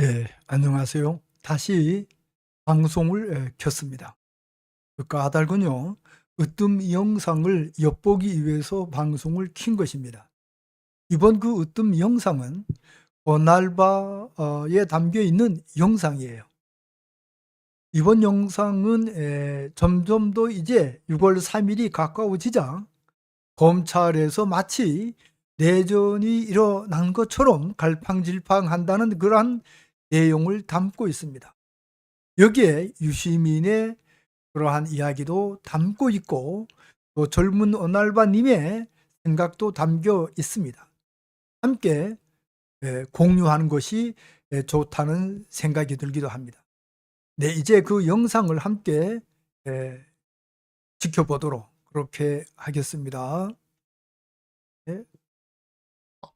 네, 안녕하세요. 다시 방송을 에, 켰습니다. 그 까닭은요, 으뜸 영상을 엿보기 위해서 방송을 킨 것입니다. 이번 그 으뜸 영상은 버날바에 담겨 있는 영상이에요. 이번 영상은 에, 점점 더 이제 6월 3일이 가까워지자 검찰에서 마치 내전이 일어난 것처럼 갈팡질팡한다는 그러한 내용을 담고 있습니다. 여기에 유시민의 그러한 이야기도 담고 있고 또 젊은 어날바님의 생각도 담겨 있습니다. 함께 에, 공유하는 것이 에, 좋다는 생각이 들기도 합니다. 네, 이제 그 영상을 함께 에, 지켜보도록 그렇게 하겠습니다.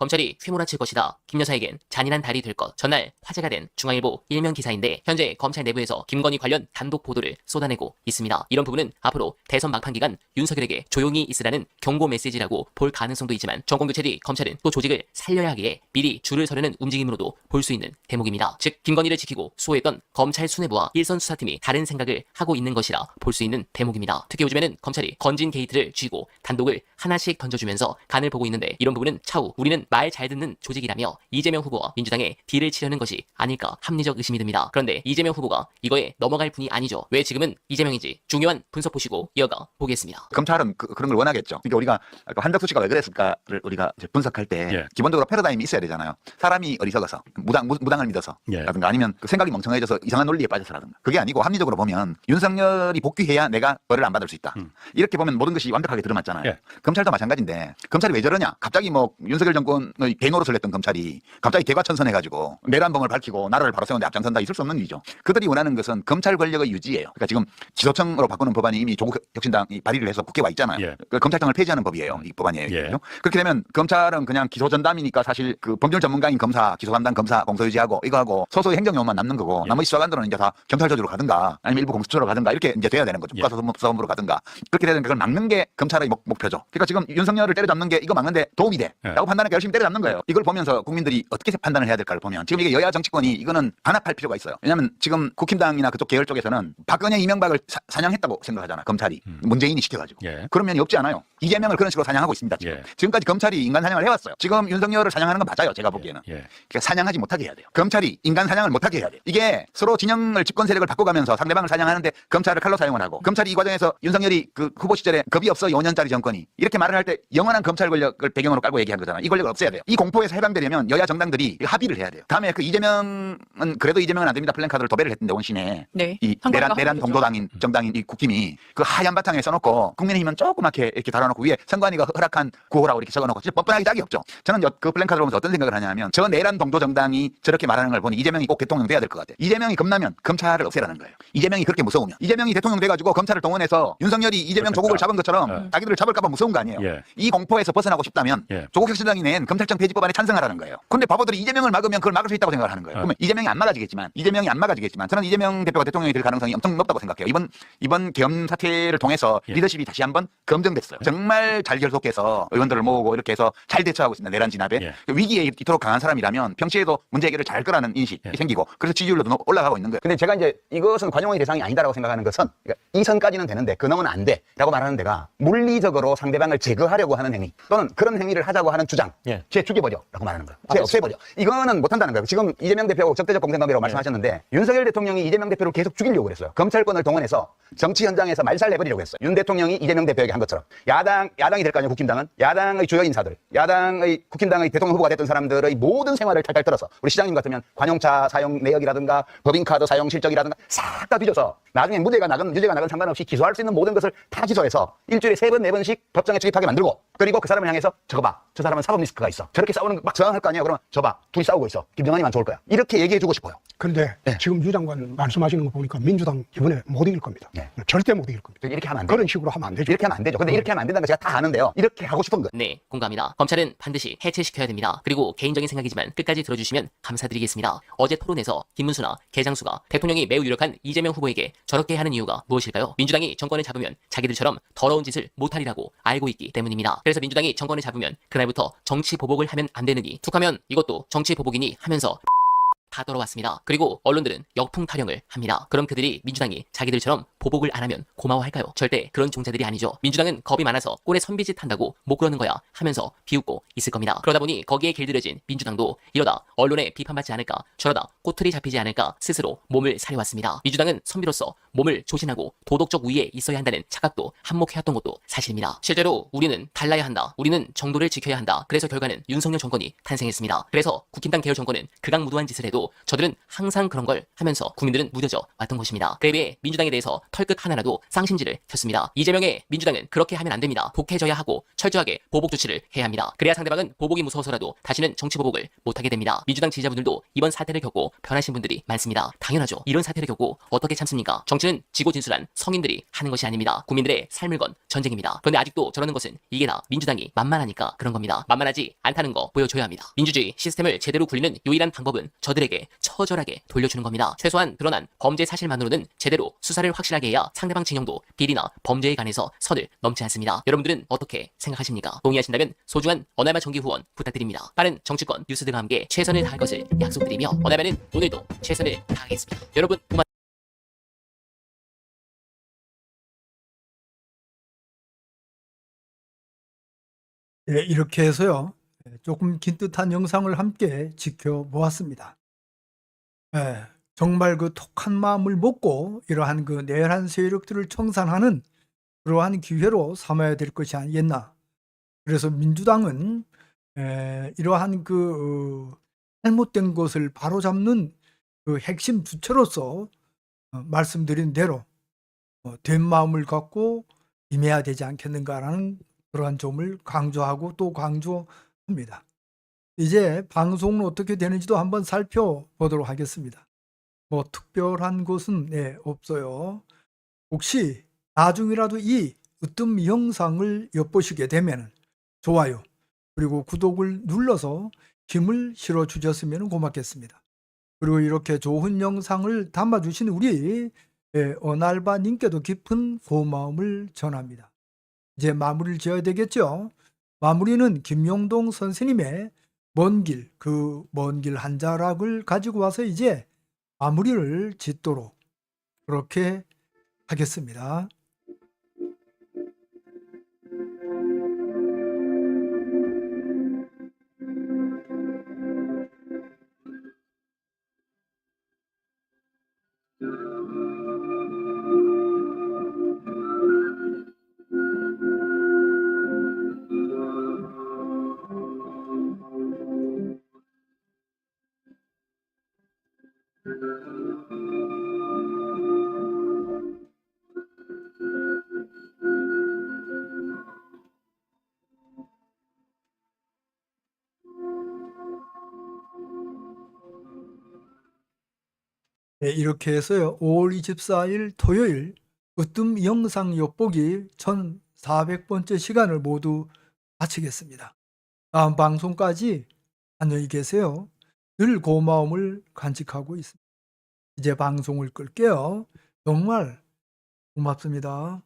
검찰이 휘몰아칠 것이다. 김 여사에겐 잔인한 달이 될 것. 전날 화제가 된 중앙일보 일면 기사인데 현재 검찰 내부에서 김건희 관련 단독 보도를 쏟아내고 있습니다. 이런 부분은 앞으로 대선 막판 기간 윤석열에게 조용히 있으라는 경고 메시지라고 볼 가능성도 있지만 정권 교체 뒤 검찰은 또 조직을 살려야 하기에 미리 줄을 서려는 움직임으로도 볼 수 있는 대목입니다. 즉 김건희를 지키고 수호했던 검찰 수뇌부와 일선 수사팀이 다른 생각을 하고 있는 것이라 볼 수 있는 대목입니다. 특히 요즘에는 검찰이 건진 게이트를 쥐고 단독을 하나씩 던져주면서 간을 보고 있는데 이런 부분은 차후 우리는 말 잘 듣는 조직이라며 이재명 후보와 민주당에 딜을 치려는 것이 아닐까 합리적 의심이 듭니다. 그런데 이재명 후보가 이거에 넘어갈 분이 아니죠. 왜 지금은 이재명인지 중요한 분석 보시고 이어가 보겠습니다. 검찰은 그, 런걸 원하겠죠. 그러니까 우리가 아까 한덕수 씨가 왜 그랬을까를 우리가 이제 분석할 때 예. 기본적으로 패러다임이 있어야 되잖아요. 사람이 어리석어서 무당 무, 무당을 믿어서 예. 라든가 아니면 그 생각이 멍청해져서 이상한 논리에 빠져서라든가 그게 아니고 합리적으로 보면 윤석열이 복귀해야 내가 벌을 안 받을 수 있다. 음. 이렇게 보면 모든 것이 완벽하게 들어맞잖아요. 예. 검찰도 마찬가지인데 검찰이 왜 저러냐? 갑자기 뭐 윤석열 정권 의 개노릇을 했던 검찰이 갑자기 개과천선해가지고 내란범을 밝히고 나라를 바로 세우는데 앞장선다 있을 수 없는 일이죠. 그들이 원하는 것은 검찰 권력의 유지예요. 그러니까 지금 지도청으로 바꾸는 법안이 이미 조국 혁신당이 발의를 해서 국회 와 있잖아요. 예. 그 검찰청을 폐지하는 법이에요. 이 법안이에요. 예. 그렇게 되면 검찰은 그냥 기소 전담이니까 사실 그 법률 전문가인 검사, 기소 담당 검사 공소 유지하고 이거 하고 소소의 행정요원만 남는 거고 예. 나머지 수사관들은 이제 다 경찰 조직으로 가든가 아니면 일부 공수처로 가든가 이렇게 이제 돼야 되는 거죠. 예. 국가수사본부로 가든가 그렇게 되는 그걸 막는 게 검찰의 목, 목표죠. 그러니까 지금 윤석열을 때려잡는 게 이거 막는데 도움이 돼. 예. 라고 판단하니까 열심히 때려잡는 거예요. 이걸 보면서 국민들이 어떻게 판단을 해야 될까를 보면 지금 이게 여야 정치권이 이거는 반합할 필요가 있어요. 왜냐하면 지금 국힘당이나 그쪽 계열 쪽에서는 박근혜 이명박을 사, 사냥했다고 생각하잖아. 검찰이 음. 문재인이 시켜가지고 예. 그런 면이 없지 않아요. 이재명을 그런 식으로 사냥하고 있습니다. 지금. 예. 지금까지 검찰이 인간 사냥을 해왔어요. 지금 윤석열을 사냥하는 건 맞아요. 제가 보기에는. 예. 그러니까 사냥하지 못하게 해야 돼요. 검찰이 인간 사냥을 못하게 해야 돼요. 이게 서로 진영을 집권 세력을 바꿔가면서 상대방을 사냥하는데 검찰을 칼로 사용을 하고 검찰이 이 과정에서 윤석열이 그 후보 시절에 겁이 없어 5년짜리 정권이 이렇게 말을 할 때 영원한 검찰 권력을 배경으로 깔고 얘기한 거잖아요. 이 권력을 없애야 돼요. 이 공포에서 해방되려면 여야 정당들이 합의를 해야 돼요. 다음에 그 이재명은 그래도 이재명은 안 됩니다. 플랜카드를 도배를 했던데 원신에 네. 이 내란 내란. 동도당인 정당인 이 국힘이 그 하얀 바탕에 써놓고 국민의힘은 조그맣게 이렇게 달아놓고 위에 선관위가 허락한 구호라고 이렇게 적어놓고 진짜 뻔뻔하게 짝이 없죠. 저는 여- 그 플랜카드를 보면서 어떤 생각을 하냐면 저 내란 동도 정당이 저렇게 말하는 걸 보니 이재명이 꼭 대통령 돼야 될 것 같아요. 이재명이 겁나면 검찰을 없애라는 거예요. 이재명이 그렇게 무서우면 이재명이 대통령 돼가지고 검찰을 동원해서 윤석열이 이재명 그렇겠다. 조국을 잡은 것처럼 예. 자기들을 잡을까봐 무서운 거 아니에요. 예. 이 공포에서 벗어나고 싶다면 예. 조국 혁신당이 낸 검찰청 폐지법안에 찬성하라는 거예요. 근데 바보들이 이재명을 막으면 그걸 막을 수 있다고 생각을 하는 거예요. 어. 그러면 이재명이 안 막아지겠지만 이재명이 안 막아지겠지만 저는 이재명 대표가 대통령이 될 가능성이 엄청 높다고 생각해요. 이번 이번 계엄 사태를 통해서 예. 리더십이 다시 한번 검증됐어요. 정말 잘 결속해서 의원들을 모으고 이렇게 해서 잘 대처하고 있습니다. 내란 진압에 예. 그 위기에 이토록 강한 사람이라면 평시에도 문제 해결을 잘 거라는 인식이 예. 생기고 그래서 지지율도 높- 올라가고 있는 거예요. 근데 제가 이제 이것은 관용의 대상이 아니다라고 생각하는 것은 그러니까 이 선까지는 되는데 그 넘은 안 돼라고 말하는 데가 물리적으로 상대방을 제거하려고 하는 행위 또는 그런 행위를 하자고 하는 주장 예. 쟤 죽여버려라고 말하는 거예요. 쟤 없애버려. 이거는 못한다는 거예요. 지금 이재명 대표하고 적대적 공생관계라고 말씀하셨는데 윤석열 대통령이 이재명 대표를 계속 죽이려고 그랬어요. 검찰권을 동원해서 정치 현장에서 말살 내버리려고 했어요. 윤 대통령이 이재명 대표에게 한 것처럼 야당 야당이 될 거 아니에요. 국힘당은 야당의 주요 인사들, 야당의 국힘당의 대통령 후보가 됐던 사람들의 모든 생활을 탈탈 떨어서 우리 시장님 같으면 관용차 사용 내역이라든가 법인카드 사용 실적이라든가 싹 다 뒤져서 나중에 무죄가 나건 유죄가 나건 상관없이 기소할 수 있는 모든 것을 다 기소해서 일주일에 세 번 네 번씩 법정에 출입하게 만들고 그리고 그 사람을 향해서 저거 봐. 저 사람은 사법 리스크 가 있어. 저렇게 싸우는 거 막 저항할 거 아니야. 그러면 저 봐. 둘이 싸우고 있어. 김정은이만 좋을 거야. 이렇게 얘기해 주고 싶어요. 근데 네. 지금 유 장관 말씀하시는 거 보니까 민주당 이번에 못 이길 겁니다. 네. 절대 못 이길 겁니다. 이렇게 하면 안 돼요. 그런 식으로 하면 안 되죠. 이렇게 하면 안 되죠. 근데 이렇게 하면 안 된다는 거 제가 다 아는데요. 이렇게 하고 싶은 거예요. 네, 공감합니다. 검찰은 반드시 해체시켜야 됩니다. 그리고 개인적인 생각이지만 끝까지 들어주시면 감사드리겠습니다. 어제 토론에서 김문수나 개장수가 대통령이 매우 유력한 이재명 후보에게 저렇게 하는 이유가 무엇일까요? 민주당이 정권을 잡으면 자기들처럼 더러운 짓을 못하리라고 알고 있기 때문입니다. 그래서 민주당이 정권을 잡으면 그날부터 정치 보복을 하면 안 되느니 툭하면 이것도 정치 보복이니 하면서 다 떨어왔습니다. 그리고 언론들은 역풍 타령을 합니다. 그럼 그들이 민주당이 자기들처럼 보복을 안 하면 고마워할까요? 절대 그런 종자들이 아니죠. 민주당은 겁이 많아서 꼴에 선비짓 한다고 못 그러는 거야 하면서 비웃고 있을 겁니다. 그러다 보니 거기에 길들여진 민주당도 이러다 언론에 비판받지 않을까 저러다 꼬투리 잡히지 않을까 스스로 몸을 사려왔습니다. 민주당은 선비로서 몸을 조신하고 도덕적 우위에 있어야 한다는 착각도 한몫해왔던 것도 사실입니다. 실제로 우리는 달라야 한다. 우리는 정도를 지켜야 한다. 그래서 결과는 윤석열 정권이 탄생했습니다. 그래서 국힘당 계열 정권은 극악무도한 짓을 해도 저들은 항상 그런 걸 하면서 국민들은 무뎌져 왔던 것입니다. 그에 비해 민주당에 대해서 털끝 하나라도 쌍심지를 폈습니다. 이재명의 민주당은 그렇게 하면 안 됩니다. 독해져야 하고 철저하게 보복 조치를 해야 합니다. 그래야 상대방은 보복이 무서워서라도 다시는 정치 보복을 못하게 됩니다. 민주당 지지자분들도 이번 사태를 겪고 변하신 분들이 많습니다. 당연하죠. 이런 사태를 겪고 어떻게 참습니까? 정치는 지고 진술한 성인들이 하는 것이 아닙니다. 국민들의 삶을 건 전쟁입니다. 그런데 아직도 저러는 것은 이게 다 민주당이 만만하니까 그런 겁니다. 만만하지 않다는 거 보여줘야 합니다. 민주주의 시스템을 제대로 굴리는 유일한 방법은 저들에게 처절하게 돌려주는 겁니다. 최소한 드러난 범죄 사실만으로는 제대로 수사를 확실하게 해야 상대방 진영도 비리나 범죄에 관해서 선을 넘지 않습니다. 여러분들은 어떻게 생각하십니까? 동의하신다면 소중한 어날마 정기 후원 부탁드립니다. 빠른 정치권 뉴스들과 함께 최선을 다할 것을 약속드리며 어날마는 오늘도 최선을 다하겠습니다. 여러분 고맙습니다. 예, 이렇게 해서요. 예, 조금 긴 듯한 영상을 함께 지켜보았습니다. 예, 정말 그 독한 마음을 먹고 이러한 그 내란 세력들을 청산하는 그러한 기회로 삼아야 될 것이 아니겠나. 그래서 민주당은 에, 이러한 그 어, 잘못된 것을 바로잡는 그 핵심 주체로서 어, 말씀드린 대로 어, 된 마음을 갖고 임해야 되지 않겠는가라는 그러한 점을 강조하고 또 강조합니다. 이제 방송은 어떻게 되는지도 한번 살펴보도록 하겠습니다. 뭐 특별한 것은 네, 없어요. 혹시 나중이라도 이 으뜸 영상을 엿보시게 되면 좋아요 그리고 구독을 눌러서 힘을 실어 주셨으면 고맙겠습니다. 그리고 이렇게 좋은 영상을 담아주신 우리 예, 어날바님께도 깊은 고마움을 전합니다. 이제 마무리를 지어야 되겠죠. 마무리는 김용동 선생님의 먼 길, 그 먼 길 한 자락을 가지고 와서 이제 마무리를 짓도록 그렇게 하겠습니다. 네, 이렇게 해서요. 5월 24일 토요일 으뜸 영상 엿보기 1400번째 시간을 모두 마치겠습니다. 다음 방송까지 안녕히 계세요. 늘 고마움을 간직하고 있습니다. 이제 방송을 끌게요. 정말 고맙습니다.